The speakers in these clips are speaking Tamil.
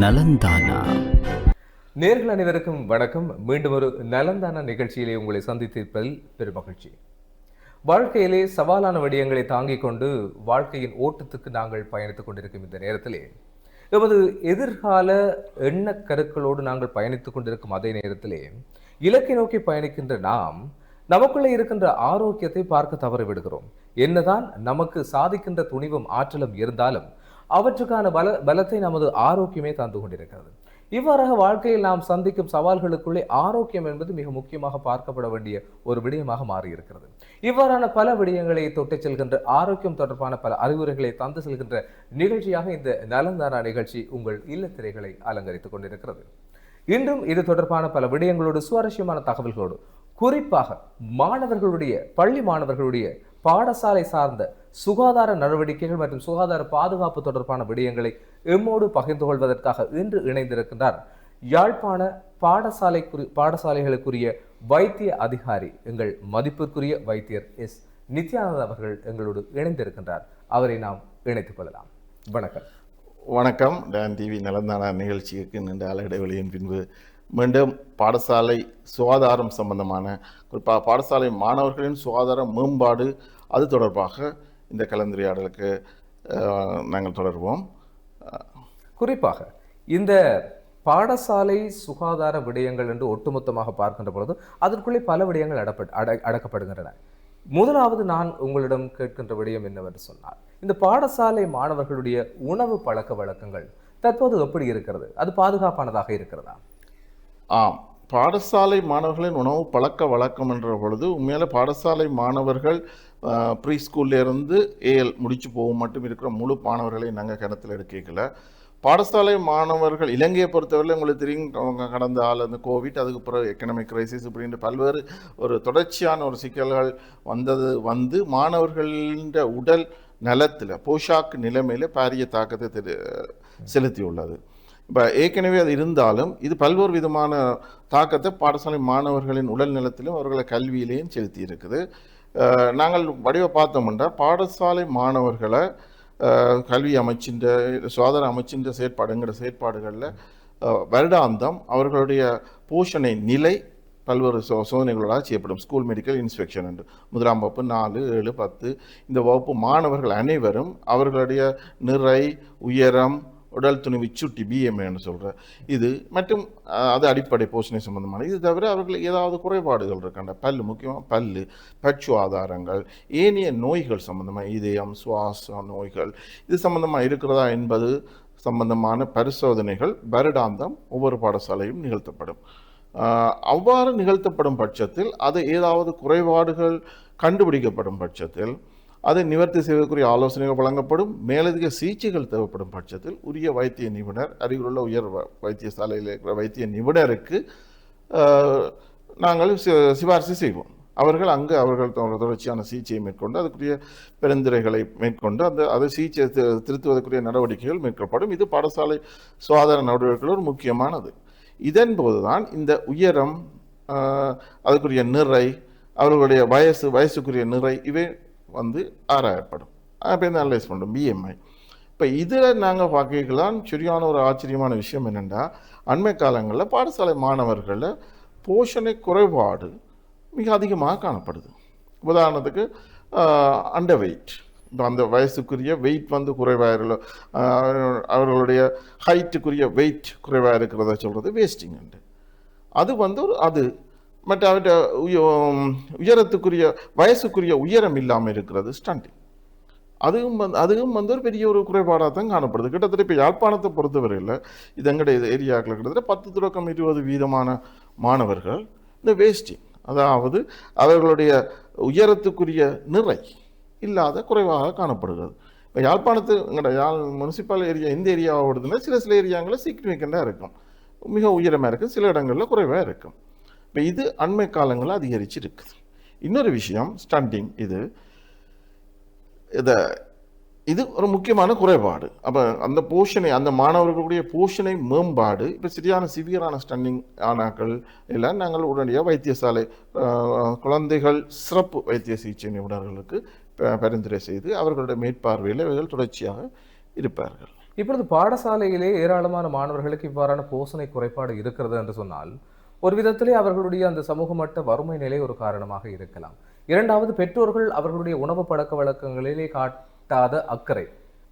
நலந்தானா? நேர்கள் அனைவருக்கும் வணக்கம். மீண்டும் ஒரு நலந்தான நிகழ்ச்சியிலே உங்களை சந்தித்திருப்பதில் பெருமகிழ்ச்சி. வாழ்க்கையிலே சவாலான விடயங்களை தாங்கிக் கொண்டு வாழ்க்கையின் ஓட்டத்துக்கு நாங்கள் பயணித்துக் கொண்டிருக்கும் இந்த நேரத்திலே எமது எதிர்கால எண்ணக் கருக்களோடு நாங்கள் பயணித்துக் கொண்டிருக்கும் அதே நேரத்திலே இலக்கை நோக்கி பயணிக்கின்ற நாம் நமக்குள்ளே இருக்கின்ற ஆரோக்கியத்தை பார்க்க தவற விடுகிறோம் என்னதான் நமக்கு சாதிக்கின்ற துணிவும் ஆற்றலும் இருந்தாலும் அவற்றுக்கான பல பலத்தை நமது ஆரோக்கியமே தந்து கொண்டிருக்கிறது. இவ்வாறாக வாழ்க்கையில் நாம் சந்திக்கும் சவால்களுக்குள்ளே ஆரோக்கியம் என்பது மிக முக்கியமாக பார்க்கப்பட வேண்டிய ஒரு விடயமாக மாறியிருக்கிறது. இவ்வாறான பல விடயங்களை தொட்டு செல்கின்ற ஆரோக்கியம் தொடர்பான பல அறிவுரைகளை தந்து செல்கின்ற நிகழ்ச்சியாக இந்த நலந்தாரா நிகழ்ச்சி உங்கள் இல்லத்திரைகளை அலங்கரித்துக் கொண்டிருக்கிறது. இன்றும் இது தொடர்பான பல விடயங்களோடு சுவாரஸ்யமான தகவல்களோடு குறிப்பாக மாணவர்களுடைய பள்ளி மாணவர்களுடைய பாடசாலை சார்ந்த சுகாதார நடவடிக்கைகள் மற்றும் சுகாதார பாதுகாப்பு தொடர்பான விடயங்களை எம்மோடு பகிர்ந்து கொள்வதற்காக இன்று இணைந்திருக்கின்றார். யாழ்ப்பாண பாடசாலை குறி பாடசாலைகளுக்குரிய வைத்திய அதிகாரி எங்கள் மதிப்பிற்குரிய வைத்தியர் எஸ். நித்யானந்த் அவர்கள் எங்களோடு இணைந்திருக்கின்றார். அவரை நாம் இணைத்துக் கொள்ளலாம். வணக்கம். வணக்கம். டான் டிவி நலந்தானா நிகழ்ச்சிக்கு நின்ற கால இடைவெளியின் பின்பு மீண்டும் பாடசாலை சுகாதாரம் சம்பந்தமான குறிப்பாக பாடசாலை மாணவர்களின் சுகாதார மேம்பாடு அது தொடர்பாக இந்த கலந்துரையாடலுக்கு நாங்கள் தொடர்வோம். குறிப்பாக இந்த பாடசாலை சுகாதார விடயங்கள் என்று ஒட்டுமொத்தமாக பார்க்கின்ற பொழுது அதற்குள்ளே பல விடயங்கள் அடப்பட் அட அடக்கப்படுகின்றன. முதலாவது நான் உங்களிடம் கேட்கின்ற விடயம் என்னவென்று சொன்னால் இந்த பாடசாலை மாணவர்களுடைய உணவு பழக்க வழக்கங்கள் தற்போது எப்படி இருக்கிறது? அது பாதுகாப்பானதாக இருக்கிறதா? ஆம். பாடசாலை மாணவர்களின் உணவு பழக்க வழக்கம் என்ற பொழுது உண்மையில பாடசாலை மாணவர்கள் ப்ரீ ஸ்கூல்லேருந்து ஏஎல் முடிச்சு போகும் மட்டும் இருக்கிற முழு மாணவர்களை நாங்கள் கணத்தில் எடுக்கல பாடசாலை மாணவர்கள் இலங்கையை பொறுத்தவரையில் உங்களுக்கு தெரியும் அவங்க கடந்த ஆள் அந்த கோவிட் அதுக்கு பிறகு எக்கனாமிக் கிரைசிஸ் இப்படின்ற பல்வேறு ஒரு தொடர்ச்சியான ஒரு சிக்கல்கள் வந்தது வந்து மாணவர்களின் உடல் நலத்தில் போஷாக்கு நிலைமையில் பாரிய தாக்கத்தை தெரி செலுத்தியுள்ளது. இப்போ ஏற்கனவே அது இருந்தாலும் இது பல்வேறு விதமான தாக்கத்தை பாடசாலை மாணவர்களின் உடல் நலத்திலும் அவர்களை கல்வியிலேயும் செலுத்தி இருக்குது. நாங்கள் வடிவ பார்த்தோம்னா பாடசாலை மாணவர்களை கல்வி அமைச்சின்ற சுகாதார அமைச்சின்ற செயற்பாடுங்கிற செயற்பாடுகளில் வருடாந்தம் அவர்களுடைய போஷணை நிலை பல்வேறு சோ சோதனைகளால் செய்யப்படும். ஸ்கூல் மெடிக்கல் இன்ஸ்பெக்ஷன் என்று. முதலாம் வகுப்பு நாலு ஏழு பத்து இந்த வகுப்பு மாணவர்கள் அனைவரும் அவர்களுடைய நிறை உயரம் உடல் துணிவு சுட்டி பிஎம்ஏன்னு சொல்கிற இது மற்றும் அது அடிப்படை போஷணை சம்பந்தமான. இது தவிர அவர்கள் ஏதாவது குறைபாடுகள் இருக்கண்ட பல் முக்கியமாக பல் பச்சு ஆதாரங்கள் ஏனைய நோய்கள் சம்பந்தமாக இதயம் சுவாச நோய்கள் இது சம்பந்தமாக இருக்கிறதா என்பது சம்பந்தமான பரிசோதனைகள் வருடாந்தம் ஒவ்வொரு பாடசாலையும் நிகழ்த்தப்படும். அவ்வாறு நிகழ்த்தப்படும் பட்சத்தில் அது ஏதாவது குறைபாடுகள் கண்டுபிடிக்கப்படும் பட்சத்தில் அதை நிவர்த்தி செய்வதற்குரிய ஆலோசனைகள் வழங்கப்படும். மேலதிக சிகிச்சைகள் தேவைப்படும் பட்சத்தில் உரிய வைத்திய நிபுணர் அருகிலுள்ள உயர் வ- வைத்தியசாலையில் இருக்கிற வைத்திய நிபுணருக்கு நாங்கள் சிபாரிசு செய்வோம். அவர்கள் அங்கு அவர்கள் தொடர்ச்சியான சிகிச்சையை மேற்கொண்டு அதுக்குரிய பெருந்துரைகளை மேற்கொண்டு அந்த அதை சிகிச்சை திருத்துவதற்குரிய நடவடிக்கைகள் மேற்கொள்ளப்படும். இது பாடசாலை சுகாதார நடவடிக்கைகள் ஒரு முக்கியமானது. இதன் போதுதான் இந்த உயரம் அதுக்குரிய நிறை அவர்களுடைய வயசு வயசுக்குரிய நிறை இவை வந்து ஆராயப்படும். அப்போ அனலைஸ் பண்ணுறோம் பிஎம்ஐ இப்போ இதில் நாங்கள் பார்க்கலாம் சரியான ஒரு ஆச்சரியமான விஷயம் என்னென்னா அண்மை காலங்களில் பாடசாலை மாணவர்களில் போஷணை குறைபாடு மிக அதிகமாக காணப்படுது. உதாரணத்துக்கு அண்டர் வெயிட் இப்போ அந்த வயசுக்குரிய வெயிட் வந்து குறைவாக அவர்களுடைய ஹைட்டுக்குரிய வெயிட் குறைவாக இருக்கிறத சொல்கிறது வேஸ்டிங் அது வந்து ஒரு அது மற்ற அவற்ற உயரத்துக்குரிய வயசுக்குரிய உயரம் இல்லாமல் இருக்கிறது ஸ்டண்டிங் அதுவும் வந்து அதுவும் வந்து ஒரு பெரிய ஒரு குறைபாடாக தான் காணப்படுது. கிட்டத்தட்ட இப்போ யாழ்ப்பாணத்தை பொறுத்தவரையில் இது எங்கடைய ஏரியாக்கள் கிட்டத்தட்ட பத்து தொடக்கம் இருபது வீதமான மாணவர்கள் இந்த வேஸ்டிங் அதாவது அவர்களுடைய உயரத்துக்குரிய நிறை இல்லாத குறைவாக காணப்படுகிறது. இப்போ யாழ்ப்பாணத்து எங்களோட யாழ் முனிசிபல் ஏரியா இந்த ஏரியாவை ஓடுதுன்னா சில சில ஏரியாங்களில் சிக்னிஃபிகண்ட்டாக இருக்கும். மிக உயரமாக இருக்கும் சில இடங்களில் குறைவாக இருக்கும். இப்போ இது அண்மை காலங்களில் அதிகரிச்சு இருக்குது இன்னொரு விஷயம் ஸ்டண்டிங் இது. இதை இது ஒரு முக்கியமான குறைபாடு. அப்போ அந்த போஷனை அந்த மாணவர்களுடைய போஷனை மேம்பாடு இப்போ சரியான சிவியரான ஸ்டன்னிங் ஆனாக்கள் எல்லாம் நாங்கள் உடனடியாக வைத்தியசாலை குழந்தைகள் சிறப்பு வைத்திய சிகிச்சை நிபுணர்களுக்கு ப- பரிந்துரை செய்து அவர்களுடைய மேற்பார்வையில் இவர்கள் தொடர்ச்சியாக இருப்பார்கள். இப்பொழுது பாடசாலையிலே ஏராளமான மாணவர்களுக்கு இவ்வாறான போஷனை குறைபாடு இருக்கிறது என்று சொன்னால் ஒரு விதத்திலே அவர்களுடைய அந்த சமூக மட்ட வறுமை நிலை ஒரு காரணமாக இருக்கலாம். இரண்டாவது பெற்றோர்கள் அவர்களுடைய உணவு பழக்க வழக்கங்களிலே காட்டாத அக்கறை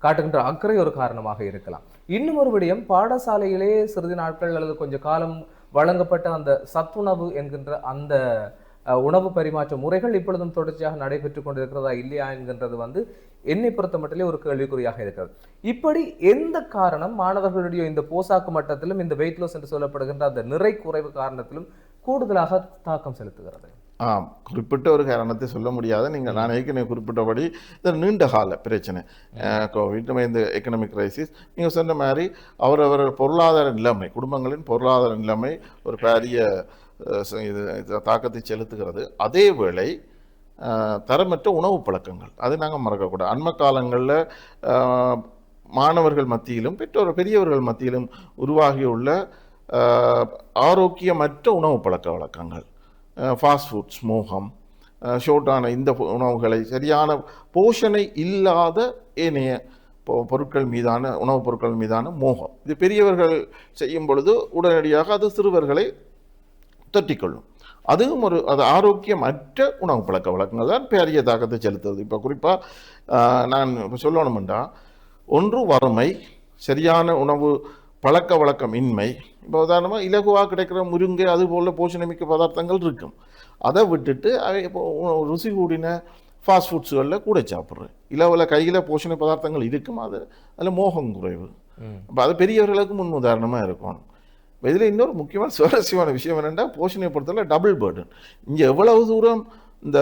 காட்டுகின்ற அக்கறை ஒரு காரணமாக இருக்கலாம். இன்னும் ஒரு விடயம் பாடசாலையிலே சிறிது நாட்கள் அல்லது கொஞ்ச காலம் வழங்கப்பட்ட அந்த சத்துணவு என்கின்ற அந்த உணவு பரிமாற்ற முறைகள் இப்பொழுதும் தொடர்ச்சியாக நடைபெற்றுக் கொண்டிருக்கிறதா இல்லையா என்கின்றது வந்து என்னை பொறுத்த மட்டிலே ஒரு கேள்விக்குறியாக இருக்கிறது. இப்படி எந்த காரணம் மாணவர்களுடைய இந்த போசாக்கு மட்டத்திலும் இந்த வெயிட் லாஸ் என்று சொல்லப்படுகின்ற அந்த நிறை குறைவு காரணத்திலும் கூடுதலாக தாக்கம் செலுத்துகிறது? ஆம். குறிப்பிட்ட ஒரு காரணத்தை சொல்ல முடியாது. நீங்கள் நான் ஏற்கனவே குறிப்பிட்டபடி இது நீண்ட கால பிரச்சனை. கோவிட் இந்த எக்கனாமிக் கிரைசிஸ் நீங்கள் சொன்ன மாதிரி அவரவர் பொருளாதார நிலைமை குடும்பங்களின் பொருளாதார நிலைமை ஒரு பெரிய இது தாக்கத்தை செலுத்துகிறது. அதே வேளை தரமற்ற உணவு பழக்கங்கள். அது நாங்கள் மறக்கக்கூடாது. அண்மை காலங்களில் மாணவர்கள் மத்தியிலும் பெற்றோர் பெரியவர்கள் மத்தியிலும் உருவாகியுள்ள ஆரோக்கியமற்ற உணவு பழக்க வழக்கங்கள். ஃபாஸ்ட் ஃபுட்ஸ் மோகம் ஷோர்ட்டான இந்த உணவுகளை சரியான போஷணை இல்லாத ஏனைய பொருட்கள் மீதான உணவுப் பொருட்கள் மீதான மோகம். இது பெரியவர்கள் செய்யும் பொழுது உடனடியாக அது சிறுவர்களை தொற்றிக்கொள்ளும் அதுவும் ஒரு அது ஆரோக்கியமற்ற உணவு பழக்க வழக்கங்கள் தான் பெரிய தாக்கத்தை செலுத்துறது இப்போ குறிப்பாக நான் இப்போ சொல்லணுமெண்டா ஒன்று வறுமை சரியான உணவு பழக்க வழக்கம் இன்மை இப்போ உதாரணமாக இலகுவாக கிடைக்கிற முருங்கை அது போல் போஷணமிக்க பதார்த்தங்கள் இருக்கும். அதை விட்டுட்டு அவை இப்போ ருசி கூடின ஃபாஸ்ட் ஃபுட்ஸுகளில் கூட சாப்பிட்றேன் இலவில் கையில் போஷண பதார்த்தங்கள் இருக்கும் அது அதில் மோகம் குறைவு. அப்போ அது பெரியவர்களுக்கு முன் உதாரணமாக இருக்கணும் இதில் இன்னொரு முக்கியமான சுவாரஸ்யமான விஷயம் என்னென்னா போஷனை பொறுத்தவரை டபுள் பேர்டன் இங்கே எவ்வளவு தூரம் இந்த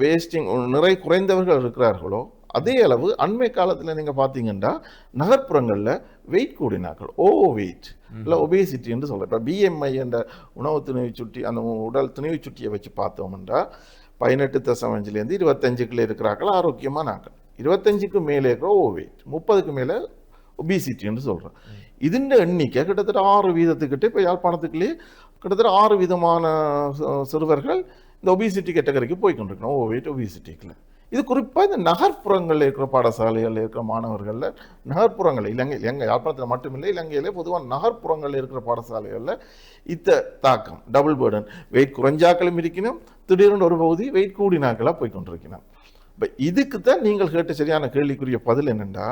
வேஸ்டிங் நிறை குறைந்தவர்கள் இருக்கிறார்களோ அதே அளவு அண்மை காலத்தில் நீங்கள் பார்த்தீங்கன்னா நகர்ப்புறங்களில் வெயிட் கூடினாக்கள் ஓ வெயிட் இல்லை ஒபேசிட்டி என்று சொல்கிறேன் இப்போ பிஎம்ஐ என்ற உணவு துணிவு சுட்டி அந்த உடல் துணிவு சுட்டியை வச்சு பார்த்தோம்னா பதினெட்டு தசம் அஞ்சுலேருந்து இருபத்தஞ்சுக்குள்ள இருக்கிறார்கள் ஆரோக்கியமான ஆக்கள் இருபத்தஞ்சுக்கு மேலே இருக்கிற ஓ வெயிட் முப்பதுக்கு மேலே ஒபிசிட்டின்னு சொல்கிறேன் ഇതിൻ്റെ எண்ணிக்கை கிட்டத்தட்ட ஆறு வீதத்துக்கிட்ட இப்போ யாழ்ப்பாணத்துக்குள்ளேயே கிட்டத்தட்ட ஆறு விதமான சி- சிறுவர்கள் இந்த ஒபிசிட்டி கேட்டகரிக்கு போய் கொண்டிருக்கணும் ஓ வெயிட் ஒபிசிட்டிக்குள்ள இது குறிப்பாக இந்த நகர்ப்புறங்களில் இருக்கிற பாடசாலைகளில் இருக்கிற மாணவர்களில் நகர்ப்புறங்கள் இலங்கை இலங்கை யாழ்ப்பாணத்தில் மட்டுமில்லை இலங்கையிலே பொதுவாக நகர்ப்புறங்களில் இருக்கிற பாடசாலைகளில் இத்த தாக்கம் டபுள் பேர்டன் வெயிட் குறைஞ்சாக்களும் இருக்கணும் திடீர்னு ஒரு பகுதி வெயிட் கூடினாக்களாக போய் கொண்டிருக்கணும் இப்போ இதுக்கு தான் நீங்கள் கேட்ட சரியான கேள்விக்குரிய பதில் என்னென்னா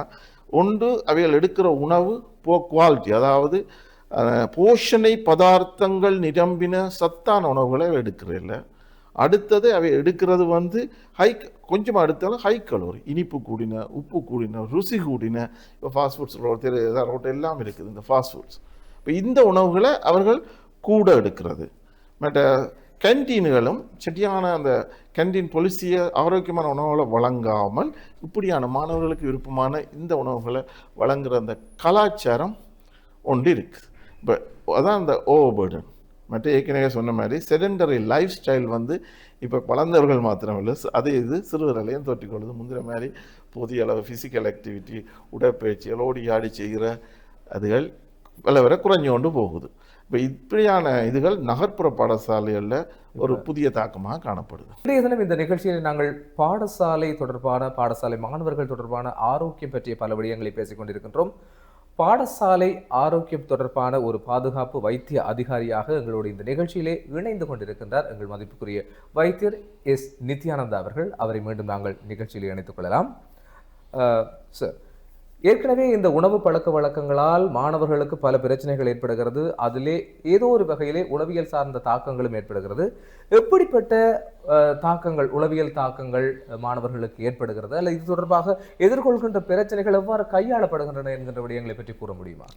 ஒன்று அவைகள் எடுக்கிற உணவு போ குவாலிட்டி அதாவது போஷணை பதார்த்தங்கள் நிரம்பின சத்தான உணவுகளை அவை எடுக்கிறதில்ல அடுத்தது அவை எடுக்கிறது வந்து ஹை கொஞ்சமாக எடுத்தாலும் ஹை கலோரி இனிப்பு கூடின உப்பு கூடின ருசி கூடின இப்போ ஃபாஸ்ட் ஃபுட்ஸ் தெரு ரோட்டு எல்லாம் இருக்குது இந்த ஃபாஸ்ட் ஃபுட்ஸ் இப்போ இந்த உணவுகளை அவர்கள் கூட எடுக்கிறது. மற்ற கேன்டீன்களும் சரியான அந்த கேன்டீன் பொலிசியை ஆரோக்கியமான உணவுகளை வழங்காமல் இப்படியான மாணவர்களுக்கு விருப்பமான இந்த உணவுகளை வழங்குற அந்த கலாச்சாரம் ஒன்று இருக்குது. இப்போ அதான் அந்த ஓவர்பர்டன் மற்ற ஏற்கனவே சொன்ன மாதிரி செடண்டரி லைஃப் ஸ்டைல் வந்து இப்போ வளர்ந்தவர்கள் மாத்திரமில்லை. இல்லை அதே இது சிறுவர்களையும் தொட்டிக்கொள்ளுது. முந்தின மாதிரி போதிய அளவு ஃபிசிக்கல் ஆக்டிவிட்டி உடற்பயிற்சிகள் ஓடி ஆடி செய்கிற அதுகள் வில வர குறைஞ்சு கொண்டு போகுது. இப்போ இப்படியான இதுகள் நகர்ப்புற பாடசாலைகளில் ஒரு புதிய தாக்கமாக காணப்படுது. இன்றைய தினம் இந்த நிகழ்ச்சியில் நாங்கள் பாடசாலை தொடர்பான பாடசாலை மாணவர்கள் தொடர்பான ஆரோக்கியம் பற்றிய பல விடயங்களை பேசிக் கொண்டிருக்கின்றோம். பாடசாலை ஆரோக்கியம் தொடர்பான ஒரு பாதுகாப்பு வைத்திய அதிகாரியாக எங்களோட இந்த நிகழ்ச்சியிலே இணைந்து கொண்டிருக்கின்றார் எங்கள் மதிப்புக்குரிய வைத்தியர் எஸ். நித்யானந்தா அவர்கள். அவரை மீண்டும் நாங்கள் நிகழ்ச்சியில் இணைத்துக் கொள்ளலாம். சார் ஏற்கனவே இந்த உணவு பழக்க வழக்கங்களால் மாணவர்களுக்கு பல பிரச்சனைகள் ஏற்படுகிறது. அதிலே ஏதோ ஒரு வகையிலே உளவியல் சார்ந்த தாக்கங்களும் ஏற்படுகிறது. எப்படிப்பட்ட தாக்கங்கள் உளவியல் தாக்கங்கள் மாணவர்களுக்கு ஏற்படுகிறது? அல்ல இது தொடர்பாக எதிர்கொள்கின்ற பிரச்சனைகள் எவ்வாறு கையாளப்படுகின்றன என்கின்ற விடயங்களை பற்றி கூற முடியுமா?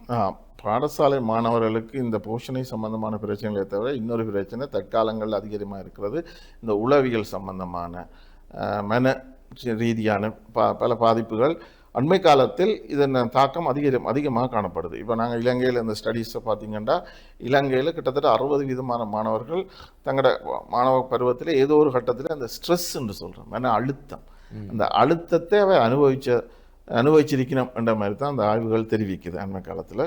பாடசாலை மாணவர்களுக்கு இந்த போஷணை சம்பந்தமான பிரச்சனைகளை தவிர இன்னொரு பிரச்சனை தற்காலங்கள் அதிகமாக இருக்கிறது. இந்த உளவியல் சம்பந்தமான மன ரீதியான ப பல பாதிப்புகள் அண்மை காலத்தில் இதன் தாக்கம் அதிகம் அதிகமாக காணப்படுது. இப்போ நாங்கள் இலங்கையில் இந்த ஸ்டடீஸை பார்த்தீங்கன்னா இலங்கையில் கிட்டத்தட்ட அறுபது விதமான மாணவர்கள் தங்களோட மாணவ பருவத்தில் ஏதோ ஒரு கட்டத்தில் அந்த ஸ்ட்ரெஸ் என்று சொல்கிறோம் மன அழுத்தம். அந்த அழுத்தத்தை அவை அனுபவிச்ச அனுபவிச்சிருக்கணும் என்ற மாதிரி தான் அந்த ஆய்வுகள் தெரிவிக்குது அண்மை காலத்தில்.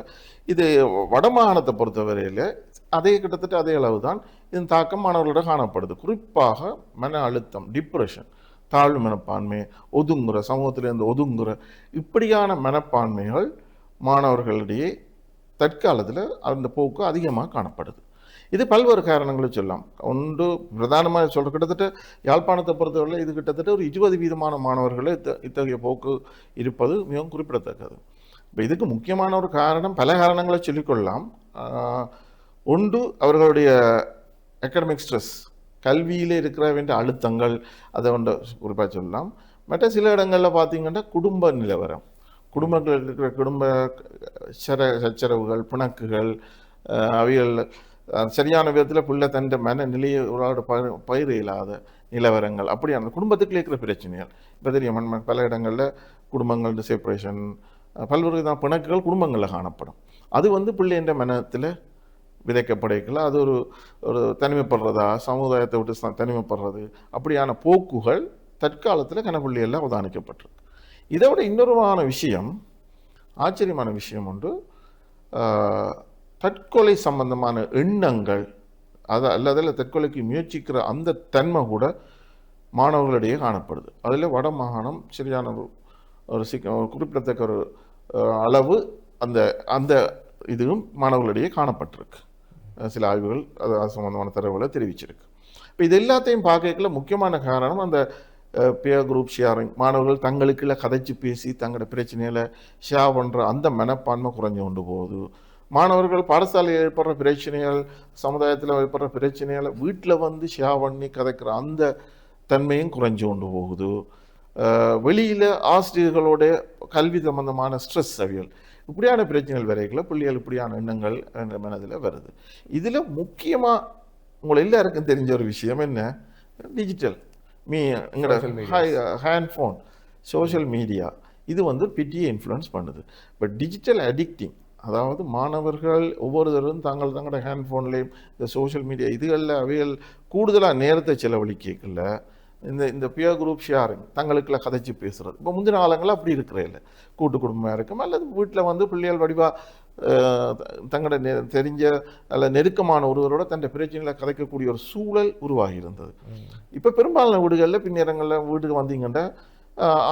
இது வடமாகாணத்தை பொறுத்தவரையில் அதே கிட்டத்தட்ட அதே அளவு தான் இதன் தாக்கம் மாணவர்களிடம் காணப்படுது. குறிப்பாக மன அழுத்தம் டிப்ரெஷன் தாழ்வு மனப்பான்மை ஒதுங்குற சமூகத்திலிருந்து ஒதுங்குற இப்படியான மனப்பான்மைகள் மாணவர்களிடையே தற்காலத்தில் அந்த போக்கு அதிகமாக காணப்படுது. இது பல்வேறு காரணங்களை சொல்லலாம். ஒன்று பிரதானமாக சொல்கிற கிட்டத்தட்ட யாழ்ப்பாணத்தை பொறுத்தவரை இது கிட்டத்தட்ட ஒரு இருபது வீதமான மாணவர்களே இத்த இத்தகைய போக்கு இருப்பது மிகவும் குறிப்பிடத்தக்கது. இப்போ இதுக்கு முக்கியமான ஒரு காரணம் பல காரணங்களை சொல்லிக்கொள்ளலாம். ஒன்று அவர்களுடைய அகாடமிக் ஸ்ட்ரெஸ் கல்வியில் இருக்கிற வேண்டிய அழுத்தங்கள் அதை ஒன்று குறிப்பாக சொல்லலாம். மற்ற சில இடங்களில் பார்த்தீங்கன்னா குடும்ப நிலவரம். குடும்பங்களில் இருக்கிற குடும்ப சர சச்சரவுகள் பிணக்குகள் அவைகள் சரியான விதத்தில் பிள்ளை தன் மனநிலையை ஒரு பயிர் பயிர் இல்லாத நிலவரங்கள். அப்படியான குடும்பத்துக்குள்ளே இருக்கிற பிரச்சனைகள். இப்போ தெரியும் பல இடங்களில் குடும்பங்கள் செப்பரேஷன் பல்வேறு விதமான பிணக்குகள் குடும்பங்களில் காணப்படும். அது வந்து பிள்ளைன்ற மனத்தில் விதைக்கப்படைக்கல அது ஒரு ஒரு தனிமைப்படுறதா? சமுதாயத்தை விட்டு தனிமைப்படுறது. அப்படியான போக்குகள் தற்காலத்தில் கனப்பள்ளியில் அவதானிக்கப்பட்டிருக்கு. இதை விட இன்னொருமான விஷயம் ஆச்சரியமான விஷயம் ஒன்று தற்கொலை சம்பந்தமான எண்ணங்கள் அதை அல்லதில் தற்கொலைக்கு முயற்சிக்கிற அந்த தன்மை கூட மாணவர்களிடையே காணப்படுது. அதில் வட மாகாணம் சரியான ஒரு ஒரு சிக்க ஒரு குறிப்பிடத்தக்க ஒரு அளவு அந்த அந்த இதுவும் மாணவர்களிடையே காணப்பட்டிருக்கு. சில ஆய்வுகள் அது சம்பந்தமான தரவுகளை தெரிவிச்சிருக்கு. இப்போ இது எல்லாத்தையும் பார்க்கல முக்கியமான காரணம் அந்த பியர் குரூப் ஷேரிங் மாணவர்கள் தங்களுக்குள்ள கதைச்சு பேசி தங்களோட பிரச்சனையில் ஷேர் பண்ணுற அந்த மனப்பான்மை குறைஞ்சு கொண்டு போகுது. மாணவர்கள் பாடசாலையில் ஏற்படுற பிரச்சனைகள் சமுதாயத்தில் ஏற்படுற பிரச்சனைகளை வீட்டில் வந்து ஷேர் பண்ணி கதைக்கிற அந்த தன்மையும் குறைஞ்சு கொண்டு போகுது. வெளியில் ஆசிரியர்களோட கல்வி சம்பந்தமான ஸ்ட்ரெஸ் அவியல். இப்படியான பிரச்சனைகள் வரைகளை பிள்ளைகள் இப்படியான எண்ணங்கள் என்ற மனதில் வருது. இதில் முக்கியமாக உங்களை எல்லாருக்கும் தெரிஞ்ச ஒரு விஷயம் என்ன? டிஜிட்டல் மீ எங்களோட. ஹேண்ட் ஃபோன் சோஷியல் மீடியா இது வந்து பெரிய இன்ஃப்ளூயன்ஸ் பண்ணுது. பட் டிஜிட்டல் அடிக்டிங் அதாவது மாணவர்கள் ஒவ்வொருத்தரும் தாங்கள் தங்களோட ஹேண்ட் ஃபோன்லேயும் இந்த சோஷியல் மீடியா இதுகளில் அவைகள் கூடுதலாக நேரத்தை செலவழிக்கல இந்த இந்த பியர் குரூப் ஷேரிங் தங்களுக்குள்ள கதைச்சு பேசுறது. இப்போ முந்தின காலங்களில் அப்படி இருக்கிற இல்லை. கூட்டு குடும்பமாக இருக்கும். அல்லது வீட்டில் வந்து பிள்ளைகள் வடிவாக தங்களோட நெ தெரிஞ்ச அல்ல நெருக்கமான ஒருவரோட தன் பிரச்சனைகளை கதைக்கக்கூடிய ஒரு சூழல் உருவாகி இருந்தது இப்போ பெரும்பாலான வீடுகளில் பின்னேரங்களில் வீட்டுக்கு வந்தீங்கன்னா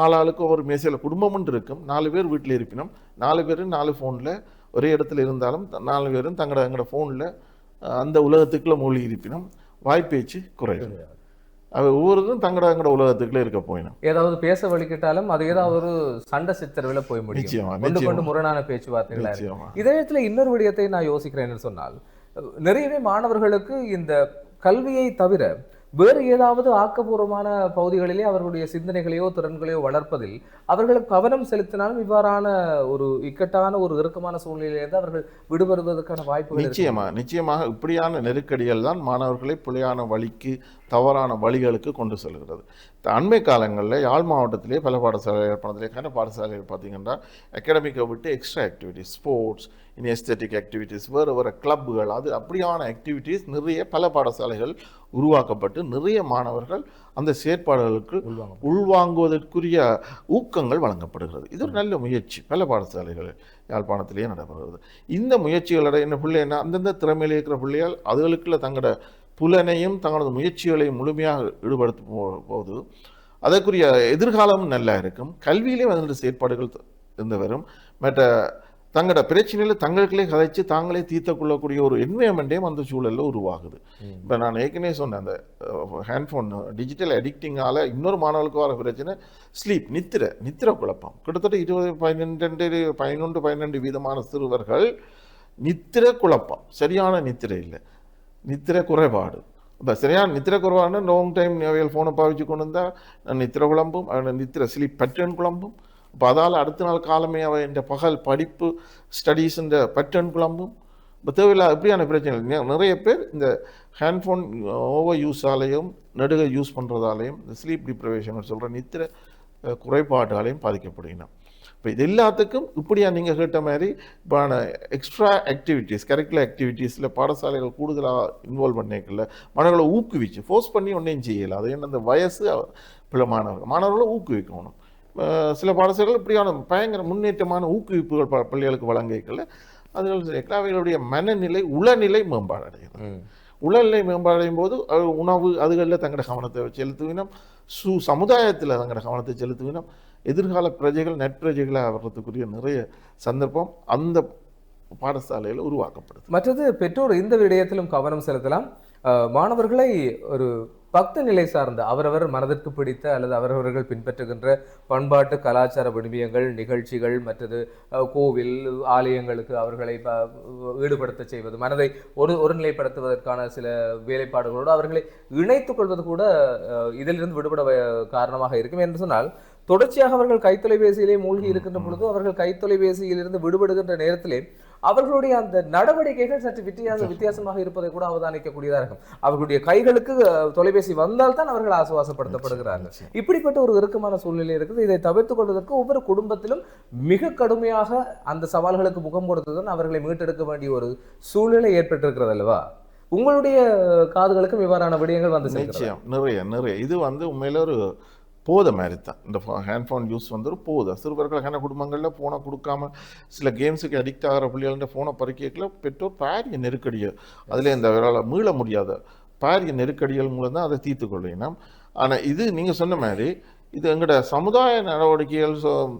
ஆளாளுக்கு ஒரு மேசையில் குடும்பம்னு இருக்கும். நாலு பேர் வீட்டில் இருப்பினும் நாலு பேர் நாலு ஃபோனில் ஒரே இடத்துல இருந்தாலும் நாலு பேரும் தங்களோட எங்களோட ஃபோனில் அந்த உலகத்துக்குள்ள மூழ்கி இருப்பினும் வாய்ப்பேச்சு குறையும். அவ ஒவ்வொருத்தரும் தங்களோட எங்களோட உலகத்துக்குள்ளே இருக்க போயிடும். ஏதாவது பேச வழிகிட்டாலும் அது ஏதாவது ஒரு சண்டை சித்தரவுல போய் முடியும். கொண்டு கொண்டு முரணான பேச்சுவார்த்தைகளா இதே இடத்துல இன்னொரு விடயத்தை நான் யோசிக்கிறேன்னு சொன்னால் நிறையவே மாணவர்களுக்கு இந்த கல்வியை தவிர வேறு ஏதாவது ஆக்கப்பூர்வமான பகுதிகளிலே அவர்களுடைய சிந்தனைகளையோ திறன்களையோ வளர்ப்பதில் அவர்கள் கவனம் செலுத்தினாலும் இவ்வாறான ஒரு இக்கட்டான ஒரு இறுக்கமான சூழ்நிலையிலிருந்து அவர்கள் விடுபடுவதற்கான வாய்ப்புகள் இருக்கு. நிச்சயமா நிச்சயமாக இப்படியான நெருக்கடிகள் தான் மாணவர்களை பிழையான வழிக்கு தவறான வழிகளுக்கு கொண்டு செல்கிறது. அண்மை காலங்களில் யாழ் மாவட்டத்திலே பல பாடசாலை பணத்திலே கன பாடசாலைகள் பார்த்தீங்கன்னா அகாடமிக்கை விட்டு எக்ஸ்ட்ரா ஆக்டிவிட்டிஸ் ஸ்போர்ட்ஸ் இனி எஸ்தட்டிக் ஆக்டிவிட்டீஸ் வேறு வேறு கிளப்புகள் அது அப்படியான ஆக்டிவிட்டீஸ் நிறைய பல பாடசாலைகள் உருவாக்கப்பட்டு நிறைய மாணவர்கள் அந்த செயற்பாடுகளுக்கு உள்வாங்க. உள்வாங்குவதற்குரிய ஊக்கங்கள் வழங்கப்படுகிறது. இது ஒரு நல்ல முயற்சி. பல பாடசாலைகள் யாழ்ப்பாணத்திலேயே நடைபெறுகிறது. இந்த முயற்சிகளோட என்ன பிள்ளை என்ன? அந்தந்த திறமையில் இருக்கிற பிள்ளைகள் அதுகளுக்குள்ள தங்களோட புலனையும் தங்களது முயற்சிகளையும் முழுமையாக ஈடுபடுத்த போ- போது அதற்குரிய எதிர்காலமும் நல்லா இருக்கும். கல்வியிலே வந்து செயற்பாடுகள் இருந்து வரும் மற்ற தங்களோட பிரச்சனையில் தங்களுக்குள்ளே கதைச்சு தாங்களே தீர்த்துக் கொள்ளக்கூடிய ஒரு என்வயன்மெண்ட்டையும் அந்த சூழலில் உருவாகுது. இப்போ நான் ஏற்கனவே சொன்னேன் அந்த ஹேண்ட்ஃபோன் டிஜிட்டல் அடிக்டிங்கால இன்னொரு மாணவர்களுக்கு வர பிரச்சனை ஸ்லீப் நித்திரை நித்திரை குழப்பம். கிட்டத்தட்ட இருபது பதினெண்டு பதினொன்று பன்னெண்டு வீதமான சிறுவர்கள் நித்திரை குழப்பம். சரியான நித்திரை இல்லை. நித்திர குறைபாடு. இப்போ சரியான நித்திரை குறைபாடுனா லாங் டைம் அவைகள் ஃபோனை பாவிச்சு கொண்டு வந்தால் நித்திர குழம்பும் நித்திர ஸ்லீப் பேட்டர்ன் குழம்பும். இப்போ அதால் அடுத்த நாள் காலமே அவன் இந்த பகல் படிப்பு ஸ்டடீஸுன்ற பேட்டர்ன் குழம்பும். இப்போ தேவையில்லாத எப்படியான பிரச்சனைகள். நிறைய பேர் இந்த ஹேண்ட்ஃபோன் ஓவர் யூஸாலேயும் நெடுக யூஸ் பண்ணுறதாலையும் இந்த ஸ்லீப் டிப்ரவேஷன் சொல்கிற நித்திர குறைபாடுகளையும் குறைபாட்டாலையும் பாதிக்கப்படுகின்றன. இப்போ இது எல்லாத்துக்கும் இப்படியா நீங்கள் கேட்ட மாதிரி இப்போ எக்ஸ்ட்ரா ஆக்டிவிட்டீஸ் கரிக்குலர் ஆக்டிவிட்டீஸில் பாடசாலைகள் கூடுதலாக இன்வால்வ் பண்ணிக்கல மாணவர்களை ஊக்குவிச்சு ஃபோர்ஸ் பண்ணி ஒன்றையும் செய்யலை. அது என்ன அந்த வயசு பிள்ளை மாணவர்கள். மாணவர்களை ஊக்குவிக்கணும். சில பாடசாலைகள் இப்படியான பயங்கர முன்னேற்றமான ஊக்குவிப்புகள் ப- பிள்ளைகளுக்கு வழங்கிக்கல அதுகள் சேர்க்கல அவைகளுடைய மனநிலை உளநிலை மேம்பாடு அடைகிறது உடல்நிலை மேம்பாடையும் போது அது உணவு அதுகளில் தங்களோட கவனத்தை செலுத்துவினோம் சு சமுதாயத்தில் தங்களோட கவனத்தை செலுத்துவினோம் எதிர்கால பிரஜைகள் நற்பிரஜைகளாக வர்றதுக்குரிய நிறைய சந்தர்ப்பம் அந்த பாடசாலையில் உருவாக்கப்படுது. மற்றது பெற்றோர் இந்த விடயத்திலும் கவனம் செலுத்தலாம். மாணவர்களை ஒரு பக்த நிலை சார்ந்த அவரவர் மனதிற்கு பிடித்த அல்லது அவரவர்கள் பின்பற்றுகின்ற பண்பாட்டு கலாச்சார விடுமியங்கள் நிகழ்ச்சிகள் மற்றது கோவில் ஆலயங்களுக்கு அவர்களை ஈடுபடுத்த செய்வது மனதை ஒரு ஒருநிலைப்படுத்துவதற்கான சில வேலைப்பாடுகளோடு அவர்களை இணைத்துக் கொள்வது கூட இதிலிருந்து விடுபட காரணமாக இருக்கும். என்று சொன்னால் தொடர்ச்சியாக அவர்கள் கைத்தொலைபேசியிலே மூழ்கி இருக்கின்ற பொழுது அவர்கள் கைத்தொலைபேசியிலிருந்து விடுபடுகின்ற நேரத்திலே அவர்களுடைய அந்த நடவடிக்கைகள் சற்று வித்தியாச வித்தியாசமாக இருப்பதை கூட அவதானிக்கக்கூடியதாக இருக்கும் அவர்களுடைய கைகளுக்கு தொலைபேசி வந்தால் தான் அவர்கள் ஆசுவாசப்படுத்தப்படுகிறார்கள். இப்படிப்பட்ட ஒரு இறுக்கமான சூழ்நிலை இருக்குது. இதை தவிர்த்துக் கொள்வதற்கு ஒவ்வொரு குடும்பத்திலும் மிக கடுமையாக அந்த சவால்களுக்கு முகம் கொடுத்துதான் அவர்களை மீட்டெடுக்க வேண்டிய ஒரு சூழ்நிலை ஏற்பட்டிருக்கிறது அல்லவா? உங்களுடைய காதுகளுக்கும் இவ்வாறான விடயங்கள் வந்து நிச்சயம். நிறைய நிறைய. இது வந்து உண்மையில ஒரு போத மாதிரி தான். இந்த ஹேண்ட்ஃபோன் யூஸ் வந்துடும் போதும் சிறுவர்கள் சிறுவர்களுக்கான குடும்பங்களில் ஃபோனை கொடுக்காம சில கேம்ஸுக்கு அடிக்ட் ஆகிற பிள்ளைகள்ட்ட ஃபோனை பறிக்கல பெற்றோர் பாரிய நெருக்கடியை அதில் இந்த அவரால் மீள முடியாத பாரிய நெருக்கடிகள் மூலம் தான் அதை தீர்த்து கொள்ளணும் ஆனால் இது நீங்கள் சொன்ன மாதிரி இது எங்களோட சமுதாய நடவடிக்கைகள்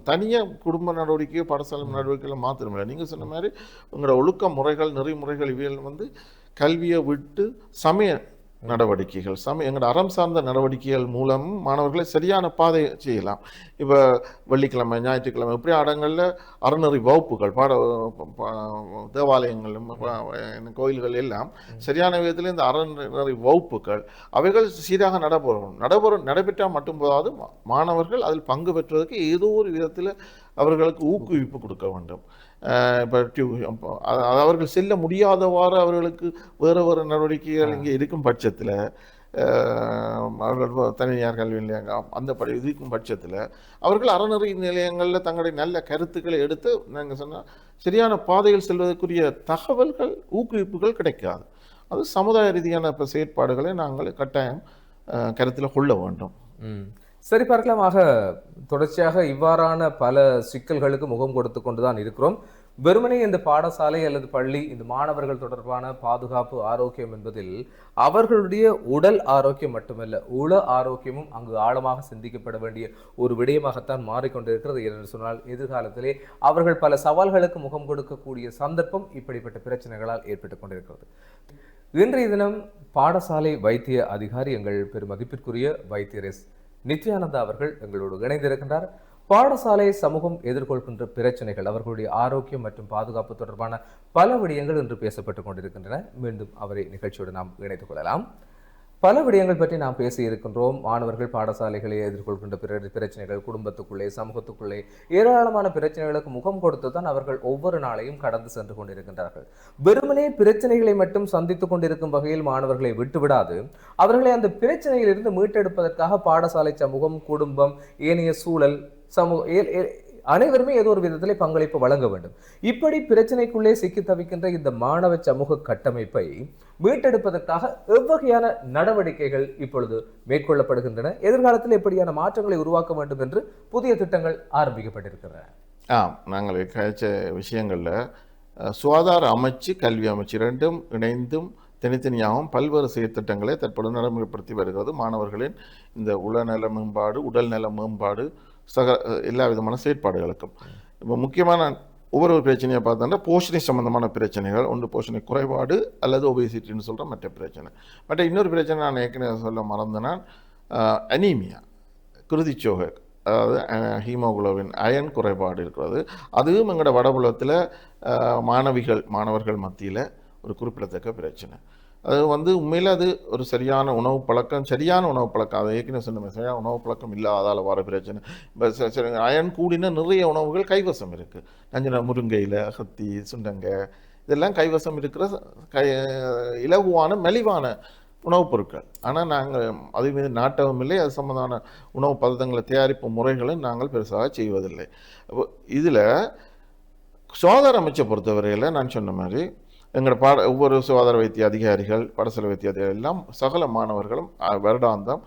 தனியாக குடும்ப நடவடிக்கையோ பாடசாலை நடவடிக்கைகளை மாத்திரமில்லை. நீங்கள் சொன்ன மாதிரி உங்களோட ஒழுக்க முறைகள் நெறிமுறைகள் இவைகள் வந்து கல்வியை விட்டு சமய நடவடிக்கைகள். சமய எங்களோட அறம் சார்ந்த நடவடிக்கைகள் மூலம் மாணவர்களை சரியான பாதை செய்யலாம். இப்போ வெள்ளிக்கிழமை ஞாயிற்றுக்கிழமை இப்படி இடங்களில் அறநெறி வகுப்புகள் பாட ப- தேவாலயங்கள் ப- கோயில்கள் எல்லாம் சரியான விதத்தில் இந்த அறநெறி வகுப்புகள் அவைகள் சீராக நடைபெறும் நடைபெறும் நடைபெற்றால் மட்டும் போதாது மாணவர்கள் அதில் பங்கு பெற்றுவதற்கு ஏதோ ஒரு விதத்தில் அவர்களுக்கு ஊக்குவிப்பு கொடுக்க வேண்டும். இப்போ அவர்கள் செல்ல முடியாதவாறு அவர்களுக்கு வேறு வேறு நடவடிக்கைகள் இங்கே இருக்கும் பட்சத்தில் அவர்கள் தனியார் கல்வி நிலையங்கள் அந்த படி இருக்கும் பட்சத்தில் அவர்கள் அறநெறி நிலையங்களில் தங்களுடைய நல்ல கருத்துக்களை எடுத்து நாங்கள் சொன்னால் சரியான பாதையில் செல்வதற்குரிய தகவல்கள் ஊக்குவிப்புகள் கிடைக்காது. அது சமுதாய ரீதியான இப்போ செயற்பாடுகளை நாங்கள் கட்டாயம் கருத்தில் கொள்ள வேண்டும். சரி பார்க்கலாமாக தொடர்ச்சியாக இவ்வாறான பல சிக்கல்களுக்கு முகம் கொடுத்து கொண்டுதான் இருக்கிறோம். வெறுமனே இந்த பாடசாலை அல்லது பள்ளி இந்த மாணவர்கள் தொடர்பான பாதுகாப்பு ஆரோக்கியம் என்பதில் அவர்களுடைய உடல் ஆரோக்கியம் மட்டுமல்ல உள ஆரோக்கியமும் அங்கு ஆழமாக சிந்திக்கப்பட வேண்டிய ஒரு விடயமாகத்தான் மாறிக்கொண்டிருக்கிறது. என்று சொன்னால் எதிர்காலத்திலே அவர்கள் பல சவால்களுக்கு முகம் கொடுக்கக்கூடிய சந்தர்ப்பம் இப்படிப்பட்ட பிரச்சனைகளால் ஏற்பட்டு கொண்டிருக்கிறது. இன்றைய தினம் பாடசாலை வைத்திய அதிகாரி எங்கள் பெருமதிப்பிற்குரிய வைத்தியர் எஸ் நித்யானந்தா அவர்கள் எங்களோடு இணைந்திருக்கின்றார். பாடசாலை சமூகம் எதிர்கொள்கின்ற பிரச்சனைகள் அவர்களுடைய ஆரோக்கியம் மற்றும் பாதுகாப்பு தொடர்பான பல விடயங்கள் இன்று பேசப்பட்டுக் கொண்டிருக்கின்றன. மீண்டும் அவரை நிகழ்ச்சியோடு நாம் இணைத்துக் கொள்ளலாம். பல விடயங்கள் பற்றி நாம் பேசி இருக்கின்றோம். மாணவர்கள் பாடசாலைகளை எதிர்கொள்கின்ற பிற- பிரச்சனைகள் குடும்பத்துக்குள்ளே சமூகத்துக்குள்ளே ஏராளமான பிரச்சனைகளுக்கு முகம் கொடுத்து தான் அவர்கள் ஒவ்வொரு நாளையும் கடந்து சென்று கொண்டிருக்கின்றார்கள். வெறுமனே பிரச்சனைகளை மட்டும் சந்தித்துக் கொண்டிருக்கும் வகையில் மாணவர்களை விட்டுவிடாது. அவர்களை அந்த பிரச்சனையிலிருந்து மீட்டெடுப்பதற்காக பாடசாலை சமூகம் குடும்பம் ஏனைய சூழல் சமூக அனைவருமே ஏதோ ஒரு விதத்தில் பங்களிப்பு வழங்க வேண்டும். இப்படி பிரச்சனைக்குள்ளே சிக்கி தவிக்கின்ற இந்த மாணவ சமூக கட்டமைப்பை மீட்டெடுப்பதற்காக எவ்வகையான நடவடிக்கைகள் இப்பொழுது மேற்கொள்ளப்படுகின்றன? எதிர்காலத்தில் எப்படியான மாற்றங்களை உருவாக்க வேண்டும் என்று புதிய திட்டங்கள் ஆரம்பிக்கப்பட்டிருக்கின்றன. ஆம் நாங்கள் கழிச்ச விஷயங்களில் சுகாதார அமைச்சு கல்வி அமைச்சு இரண்டும் இணைந்தும் தனித்தனியாகவும் பல்வேறு செயற்திட்டங்களை தற்போது நடைமுறைப்படுத்தி வருகிறது. மாணவர்களின் இந்த உளநல மேம்பாடு உடல் நல மேம்பாடு சக எல்லா விதமான செயற்பாடுகளுக்கும். இப்போ முக்கியமான ஒவ்வொரு ஒரு பிரச்சனையை பார்த்தோம்னா போஷணை சம்மந்தமான பிரச்சனைகள் ஒன்று போஷணை குறைபாடு அல்லது ஒபேசிட்டின்னு சொல்கிற மற்ற பிரச்சனை. மற்ற இன்னொரு பிரச்சனை நான் ஏற்கனவே சொல்ல மறந்தனால் அனீமியா குருதிச்சோகை அதாவது ஹீமோகுளோவின் அயன் குறைபாடு இருக்கிறது. அதுவும் எங்களோட வடபுலத்தில் மாணவிகள் மாணவர்கள் மத்தியில் ஒரு குறிப்பிடத்தக்க பிரச்சனை. அது வந்து உண்மையில் அது ஒரு சரியான உணவு பழக்கம் சரியான உணவு பழக்கம். அதை ஏற்கனவே சொன்ன சரியான உணவு பழக்கம் இல்லாதால் வர பிரச்சனை. இப்போ அயன் கூடின நிறைய உணவுகள் கைவசம் இருக்குது நஞ்சன முருங்கையில் அகத்தி சுண்டங்க இதெல்லாம் கைவசம் இருக்கிற கை இலகுவான மலிவான உணவுப் பொருட்கள். ஆனால் நாங்கள் அது மீது நாட்டவும் இல்லை. அது சம்மந்தமான உணவு பதத்தங்களை தயாரிப்பு முறைகளும் நாங்கள் பெருசாக செய்வதில்லை. இதில் சுகாதார அமைச்சை பொறுத்தவரையில் நான் சொன்ன மாதிரி எங்களோட பாட ஒவ்வொரு சுகாதார வைத்திய அதிகாரிகள் பாடசாலை வைத்திய அதிகாரிகள் எல்லாம் சகல மாணவர்களும் வருடாந்தம்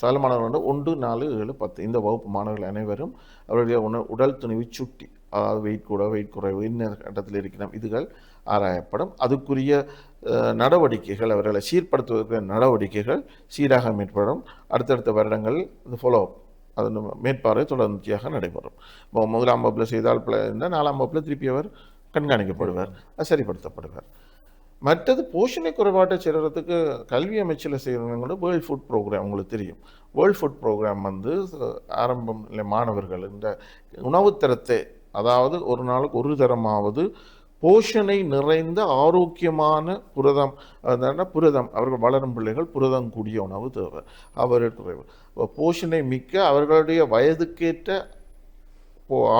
சகல மாணவர்கள் வந்து ஒன்று நாலு ஏழு பத்து இந்த வகுப்பு மாணவர்கள் அனைவரும் அவருடைய உண உடல் துணிவு சுட்டி அதாவது வெயிட் கூட வெயிட் குறைவு என்ன கட்டத்தில் இருக்கணும் இதுகள் ஆராயப்படும். அதுக்குரிய நடவடிக்கைகள் அவர்களை சீர்படுத்துவதற்கு நடவடிக்கைகள் சீராக மேற்படும் அடுத்தடுத்த வருடங்கள் இது ஃபாலோ அது மேற்பார்வை தொடர்ச்சியாக நடைபெறும். இப்போ முதலாம் வகுப்பில் செய்தால் பிள்ளை இருந்தால் நாலாம் வகுப்பில் திருப்பி அவர் கண்காணிக்கப்படுவார் சரிப்படுத்தப்படுவார். மற்றது போஷணை குறைபாட்டை செய்கிறதுக்கு கல்வி அமைச்சில் செய்கிறவங்க கூட வேர்ல்ட் ஃபுட் ப்ரோக்ராம் உங்களுக்கு தெரியும். வேர்ல்ட் ஃபுட் ப்ரோக்ராம் வந்து ஆரம்பம் இல்லை மாணவர்கள் இந்த உணவுத்தரத்தை அதாவது ஒரு நாளுக்கு ஒரு தரமாவது போஷணை நிறைந்த ஆரோக்கியமான புரதம் அதான புரதம் அவர்கள் வளரும் பிள்ளைகள் புரதம் கூடிய உணவு தேவை. அவர்கள் குறைவு. போஷணை மிக்க அவர்களுடைய வயதுக்கேற்ற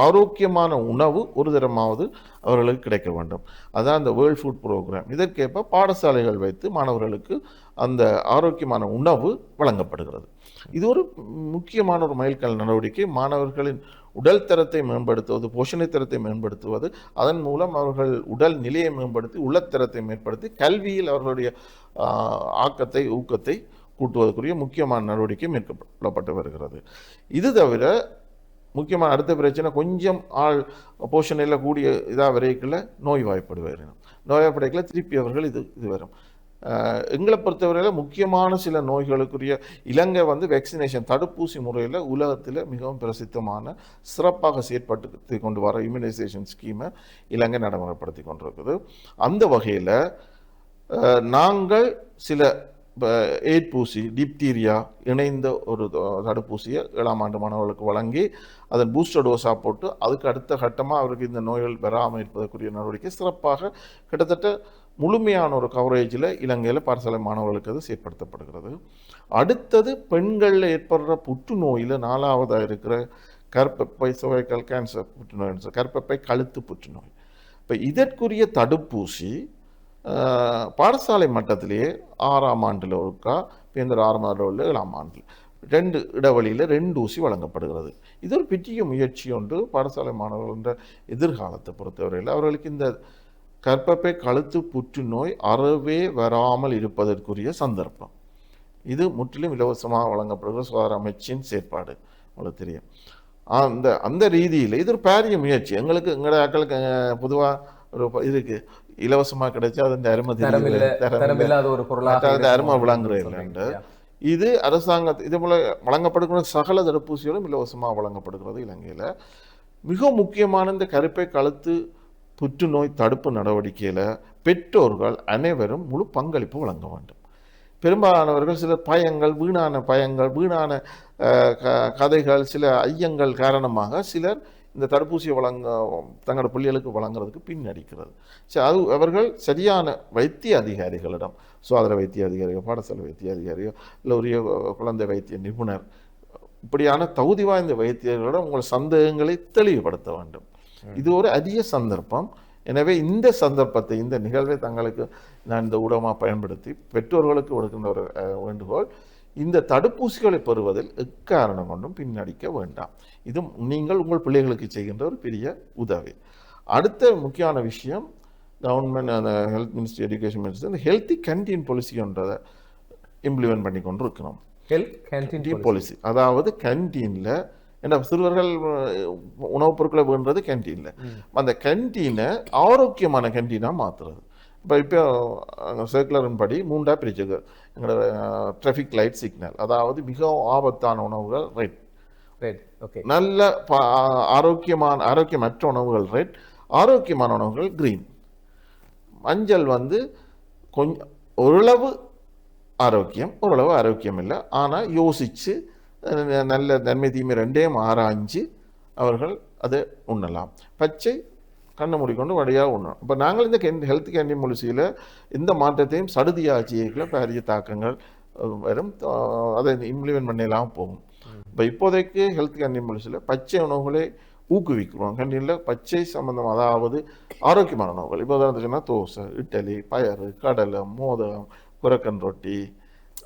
ஆரோக்கியமான உணவு ஒரு தரமாவது அவர்களுக்கு கிடைக்க வேண்டும். அதான் அந்த வேர்ல்ட் ஃபுட் ப்ரோக்ராம் இதற்கேற்ப பாடசாலைகள் வைத்து மாணவர்களுக்கு அந்த ஆரோக்கியமான உணவு வழங்கப்படுகிறது. இது ஒரு முக்கியமான ஒரு மைல்கல் நடவடிக்கை. மாணவர்களின் உடல் தரத்தை மேம்படுத்துவது போஷணை தரத்தை மேம்படுத்துவது அதன் மூலம் அவர்கள் உடல் நிலையை மேம்படுத்தி உள்ளத்தரத்தை மேம்படுத்தி கல்வியில் அவர்களுடைய ஆக்கத்தை ஊக்கத்தை கூட்டுவதற்குரிய முக்கியமான நடவடிக்கை மேற்கொள்ளப்பட்டு வருகிறது. இது தவிர முக்கியமான அடுத்த பிரச்சனை கொஞ்சம் ஆள் போஷணையில் கூடிய இதாக வரைக்குள்ள நோய் வாய்ப்படுவார் நோய்வாய்ப்படைக்கல திருப்பி அவர்கள் இது இது வரும். எங்களை பொறுத்தவரையில் முக்கியமான சில நோய்களுக்குரிய இலங்கை வந்து வேக்சினேஷன் தடுப்பூசி முறையில் உலகத்தில் மிகவும் பிரசித்தமான சிறப்பாக செயற்பட்டு கொண்டு வர இம்யூனைசேஷன் ஸ்கீமை இலங்கை நடைமுறைப்படுத்தி கொண்டிருக்குது. அந்த வகையில் நாங்கள் சில எய்ட் டிப்தீரியா இணைந்த ஒரு தடுப்பூசியை ஏழாம் ஆண்டு மாணவர்களுக்கு வழங்கி அதன் பூஸ்டர் டோஸாக போட்டு அதுக்கு அடுத்த கட்டமாக அவருக்கு இந்த நோய்கள் வராமல் இருப்பதற்குரிய நடவடிக்கை சிறப்பாக கிட்டத்தட்ட முழுமையான ஒரு கவரேஜில் இலங்கையில் பாடசாலை மாணவர்களுக்கு அது செயற்படுத்தப்படுகிறது. அடுத்தது பெண்களில் ஏற்படுற புற்றுநோயில் நாலாவதாக இருக்கிற கற்பப்பை சுவைக்கல் கேன்சர் புற்றுநோய் கற்பப்பை கழுத்து புற்றுநோய். இப்போ இதற்குரிய தடுப்பூசி பாடசாலை மட்டத்திலேயே ஆறாம் ஆண்டில் ஒருக்கா பேந்தர் ஆறாம் ஆண்டில் உள்ள ஏழாம் ஆண்டில். ரெண்டு இடைவெளியில் ரெண்டு ஊசி வழங்கப்படுகிறது. இது ஒரு பெரிய முயற்சி ஒன்று. பாடசாலை மாணவர்கள எதிர்காலத்தை பொறுத்தவரையில் அவர்களுக்கு இந்த கற்பப்பை கழுத்து புற்றுநோய் அறவே வராமல் இருப்பதற்குரிய சந்தர்ப்பம். இது முற்றிலும் இலவசமாக வழங்கப்படுகிற சுகாதார அமைச்சின் செயற்பாடு உங்களுக்கு தெரியும். அந்த அந்த ரீதியில் இது ஒரு பாரிய முயற்சி. எங்களுக்கு எங்களோட ஆக்களுக்கு பொதுவாக ஒரு இருக்குது இலவசமாக கிடைச்சா அருமை தெரியுது. தரம் இல்லை. தரமில்லாத ஒரு பொருளாக இருக்கும் அருமை விளங்குறது. இது அரசாங்க இது போல வழங்கப்படுகிற சகல தடுப்பூசிகளும் இலவசமாக வழங்கப்படுகிறது இலங்கையில். மிக முக்கியமான இந்த கருப்பை கழுத்து புற்றுநோய் தடுப்பு நடவடிக்கையில் பெற்றோர்கள் அனைவரும் முழு பங்களிப்பு வழங்க வேண்டும். பெரும்பாலானவர்கள் சில பயங்கள் வீணான பயங்கள் வீணான கதைகள் சில ஐயங்கள் காரணமாக சிலர் இந்த தடுப்பூசியை வழங்க தங்களோட பிள்ளைகளுக்கு வழங்குறதுக்கு பின்னடிக்கிறது. சரி அது அவர்கள் சரியான வைத்திய அதிகாரிகளிடம் சுகாதார வைத்திய அதிகாரியோ பாடசாலை வைத்திய அதிகாரியோ இல்லை உரிய குழந்தை வைத்திய நிபுணர் இப்படியான தகுதி வாய்ந்த வைத்தியர்களிடம் உங்கள் சந்தேகங்களை தெளிவுபடுத்த வேண்டும். இது ஒரு அரிய சந்தர்ப்பம். எனவே இந்த சந்தர்ப்பத்தை இந்த நிகழ்வை தங்களுக்கு நான் இந்த ஊடகமாக பயன்படுத்தி பெற்றோர்களுக்கு கொடுக்கின்ற ஒரு வேண்டுகோள் இந்த தடுப்பூசிகளை பெறுவதில் எக்காரணம் கொண்டும் பின்னடிக்க வேண்டாம். இது நீங்கள் உங்கள் பிள்ளைகளுக்கு செய்கின்ற ஒரு பெரிய உதவி. அடுத்த முக்கியமான விஷயம் கவர்மெண்ட் அந்த ஹெல்த் மினிஸ்ட்ரி எஜுகேஷன் மினிஸ்ட்ரி இந்த ஹெல்த்தி கேன்டீன் பாலிசின்றதை இம்ப்ளிமெண்ட் பண்ணி கொண்டு இருக்கிறோம் ஹெல்த் கேன்டீன் பாலிசி அதாவது கேன்டீனில் என்ன சிறுவர்கள் உணவுப் பொருட்களை வேண்டுறது கேன்டீனில் அந்த கேன்டீனை ஆரோக்கியமான கேன்டீனாக மாற்றுறது இப்போ இப்போ சர்க்குலரின் படி மூண்டாக பிரிச்சுக்கு. எங்களோட டிராஃபிக் லைட் சிக்னல் அதாவது மிகவும் ஆபத்தான உணவுகள் ரெட் ரைட் ஓகே நல்ல ப- ஆரோக்கியமான ஆரோக்கியமற்ற உணவுகள் ரெட் ஆரோக்கியமான உணவுகள் கிரீன் மஞ்சள் வந்து கொஞ்சம் ஓரளவு ஆரோக்கியம் ஓரளவு ஆரோக்கியம் இல்லை. ஆனால் யோசித்து நல்ல நன்மை தீமை ரெண்டையும் ஆராய்ஞ்சு அவர்கள் அதை உண்ணலாம். பச்சை கண்ணை மூடிக்கொண்டு வழியாக உண்ணணும். இப்போ நாங்கள் இந்த கேன் ஹெல்த் கேண்டீன் பாலிசியில் இந்த மாற்றத்தையும் சடுதியாச்சியில் ஆட்சியில் பெரிய தாக்கங்கள் வரும். அதை இம்ப்ளிமெண்ட் பண்ணலாம் போகும். இப்போ இப்போதைக்கு ஹெல்த் கேண்டீன் பாலிசியில் பச்சை உணவுகளை ஊக்குவிக்கிறோம். கேண்டீனில் பச்சை சம்மந்தம் அதாவது ஆரோக்கியமான உணவுகள். இப்போ உதாரணத்துக்குன்னா தோசை இட்லி பயறு கடலை மோதகம் குரக்கன் ரொட்டி.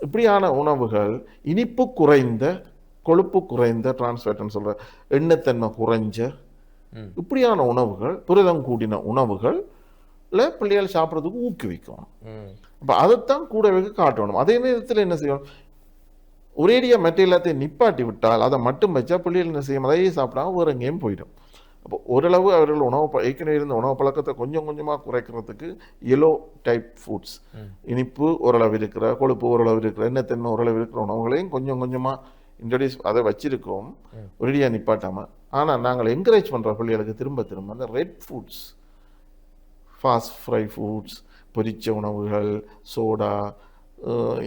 இப்படியான உணவுகள் இனிப்பு குறைந்த கொழுப்பு குறைந்த டிரான்ஸ்ஃபேட்னு சொல்கிற எண்ணெத்தன்மை குறைஞ்ச இப்படியான உணவுகள் புரதம் கூடின உணவுகள்ல பிள்ளைகள் சாப்பிட்றதுக்கு ஊக்குவிக்கணும். அப்போ அதைத்தான் கூடவே காட்டணும். அதே நேரத்தில் என்ன செய்யணும்? ஒரேடியாக மற்ற எல்லாத்தையும் நிப்பாட்டி விட்டால் அதை மட்டும் வச்சா பிள்ளைகள் என்ன செய்யும்? அதையே சாப்பிடாம வேறு எங்கேயும் போயிடும். அப்போ ஓரளவு அவர்கள் உணவு ஏற்கனவே இருந்த உணவு பழக்கத்தை கொஞ்சம் கொஞ்சமாக குறைக்கிறதுக்கு எல்லோ டைப் ஃபுட்ஸ் இனிப்பு ஓரளவு இருக்கிற கொழுப்பு ஓரளவு இருக்கிற எண்ணெய் ஓரளவு இருக்கிற உணவுகளையும் கொஞ்சம் கொஞ்சமாக இன்ட்ரடியூஸ் அதை வச்சிருக்கோம். ஒரேடியாக நிப்பாட்டாமல் ஆனால் நாங்கள் என்கரேஜ் பண்ணுற பிள்ளைகளுக்கு திரும்ப திரும்ப அந்த red foods fast fry foods பொரிச்ச உணவுகள் சோடா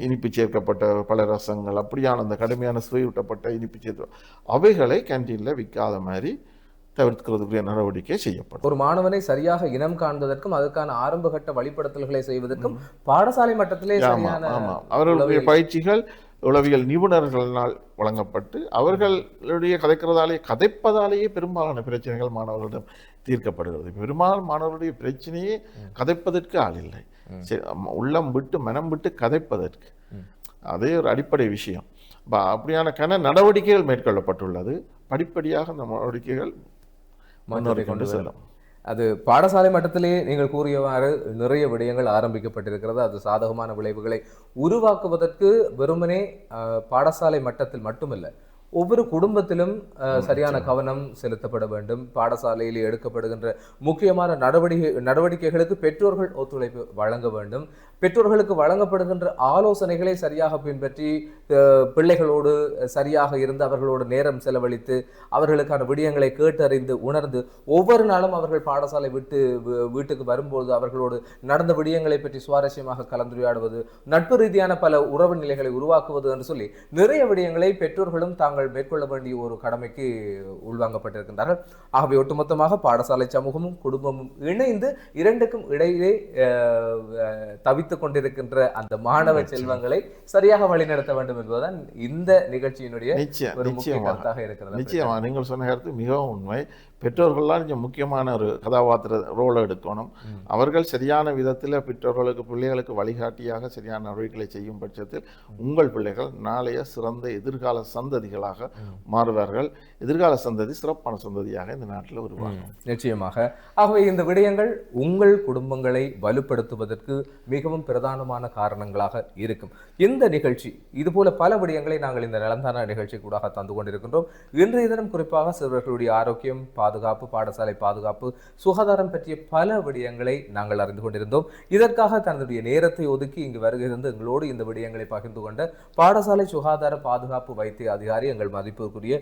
இனிப்பு சேர்க்கப்பட்ட பல ரசங்கள் அப்படியான அந்த கடுமையான சுவையூட்டப்பட்ட இனிப்பு சேர்த்து அவைகளை கேன்டீனில் விற்காத மாதிரி தவிர்க்கிறதுக்குரிய நடவடிக்கை செய்யப்படும். ஒரு மாணவனை சரியாக இனம் காண்பதற்கும் அதற்கான ஆரம்பகட்ட வழிபடுத்தல்களை செய்வதற்கும் பாடசாலை மட்டத்திலே ஆமா சரியான ஆமா. அவர்களுடைய பயிற்சிகள் உளவியல் நிபுணர்களால் வழங்கப்பட்டு அவர்களுடைய கதைக்கிறதாலே கதைப்பதாலேயே பெரும்பாலான பிரச்சனைகள் மாணவர்களிடம் தீர்க்கப்படுகிறது. பெரும்பாலான மாணவர்களுடைய பிரச்சனையே கதைப்பதற்கு ஆள் இல்லை. உள்ளம் விட்டு மனம் விட்டு கதைப்பதற்கு. அதே ஒரு அடிப்படை விஷயம். அப்ப அப்படியான கன நடவடிக்கைகள் மேற்கொள்ளப்பட்டுள்ளது. படிப்படியாக அந்த நடவடிக்கைகள் முன்னோறி கொண்டு செல்லும். அது பாடசாலை மட்டத்திலே நீங்கள் கூறியவாறு நிறைய விடயங்கள் ஆரம்பிக்கப்பட்டிருக்கிறது. அது சாதகமான விளைவுகளை உருவாக்குவதற்கு வெறுமனே பாடசாலை மட்டத்தில் மட்டுமல்ல ஒவ்வொரு குடும்பத்திலும் சரியான கவனம் செலுத்தப்பட வேண்டும். பாடசாலையில் எடுக்கப்படுகின்ற முக்கியமான நடவடிக்கை நடவடிக்கைகளுக்கு பெற்றோர்கள் ஒத்துழைப்பு வழங்க வேண்டும். பெற்றோர்களுக்கு வழங்கப்படுகின்ற ஆலோசனைகளை சரியாக பின்பற்றி பிள்ளைகளோடு சரியாக இருந்து அவர்களோடு நேரம் செலவழித்து அவர்களுக்கான விடயங்களை கேட்டறிந்து உணர்ந்து ஒவ்வொரு நாளும் அவர்கள் பாடசாலை விட்டு வீட்டுக்கு வரும்போது அவர்களோடு நடந்த விடயங்களை பற்றி சுவாரஸ்யமாக கலந்துரையாடுவது நட்பு ரீதியான பல உறவு நிலைகளை உருவாக்குவது என்று சொல்லி நிறைய விடயங்களை பெற்றோர்களும் தாங்கள் மேற்கொள்ள வேண்டிய ஒரு கடமைக்கு உள்வாங்கப்பட்டிருக்கின்றார்கள். ஆகவே ஒட்டுமொத்தமாக பாடசாலை சமூகமும் குடும்பமும் இணைந்து இரண்டுக்கும் இடையிலே தவித்து தவித்துக் கொண்டிருக்கின்ற அந்த மாணவ செல்வங்களை சரியாக வழிநடத்த வேண்டும் என்பதுதான் இந்த நிகழ்ச்சியினுடைய நிச்சயம் ஒரு முக்கிய கருத்தாக இருக்கிறது. நிச்சயமா நீங்கள் சொன்ன கருத்து மிகவும் உண்மை. பெற்றோர்கள்லாம் கொஞ்சம் முக்கியமான ஒரு கதாபாத்திர ரோலை எடுக்கணும். அவர்கள் சரியான விதத்தில் பெற்றோர்களுக்கு பிள்ளைகளுக்கு வழிகாட்டியாக சரியான நடவடிக்கைகளை செய்யும் பட்சத்தில் உங்கள் பிள்ளைகள் நாளைய சிறந்த எதிர்கால சந்ததிகளாக மாறுவார்கள். எதிர்கால சந்ததி சிறப்பான சந்ததியாக இந்த நாட்டில் உருவாகும். நிச்சயமாக. ஆகவே இந்த விடயங்கள் உங்கள் குடும்பங்களை வலுப்படுத்துவதற்கு மிகவும் பிரதானமான காரணங்களாக இருக்கும். இந்த நிகழ்ச்சி இதுபோல பல விடயங்களை நாங்கள் இந்த நலந்தான நிகழ்ச்சி கூட தந்து கொண்டிருக்கின்றோம். இன்றைய தினம் குறிப்பாக சிறுவர்களுடைய ஆரோக்கியம் பாதுகாப்பு பாடசாலை பாதுகாப்பு சுகாதாரம் பற்றிய பல விடயங்களை நாங்கள் அறிந்து கொண்டிருந்தோம். இதற்காக தன்னுடைய நேரத்தை ஒதுக்கி இங்கு வருகிறது எங்களோடு இந்த விடயங்களை பகிர்ந்து கொண்ட பாடசாலை சுகாதார பாதுகாப்பு வைத்திய அதிகாரி எங்கள் மதிப்புக்குரிய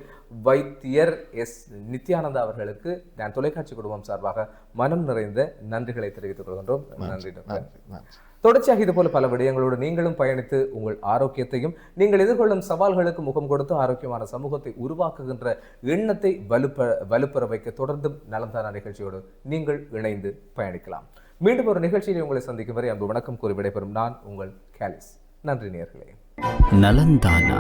வைத்தியர் எஸ். நித்யானந்தா அவர்களுக்கு நான் தொலைக்காட்சி குடும்பம் சார்பாக மனம் நிறைந்த நன்றிகளை தெரிவித்துக் கொள்கின்றோம். நன்றி. டாக்டர் தொடர்ச்சியாக இது போல பல விடயங்களோடு நீங்களும் பயணித்து உங்கள் ஆரோக்கியத்தையும் நீங்கள் எதிர்கொள்ளும் சவால்களுக்கு முகம் கொடுத்து ஆரோக்கியமான சமூகத்தை உருவாக்குகின்ற எண்ணத்தை வலுப்ப வலுப்பெற வைக்க தொடர்ந்தும் நலந்தான நிகழ்ச்சியோடு நீங்கள் இணைந்து பயணிக்கலாம். மீண்டும் ஒரு நிகழ்ச்சியில் உங்களை சந்திக்கும் வரை அன்பு வணக்கம் கூறி விடைபெறும் நான் உங்கள் கேலிஸ். நன்றி நேர்களே நலந்தானா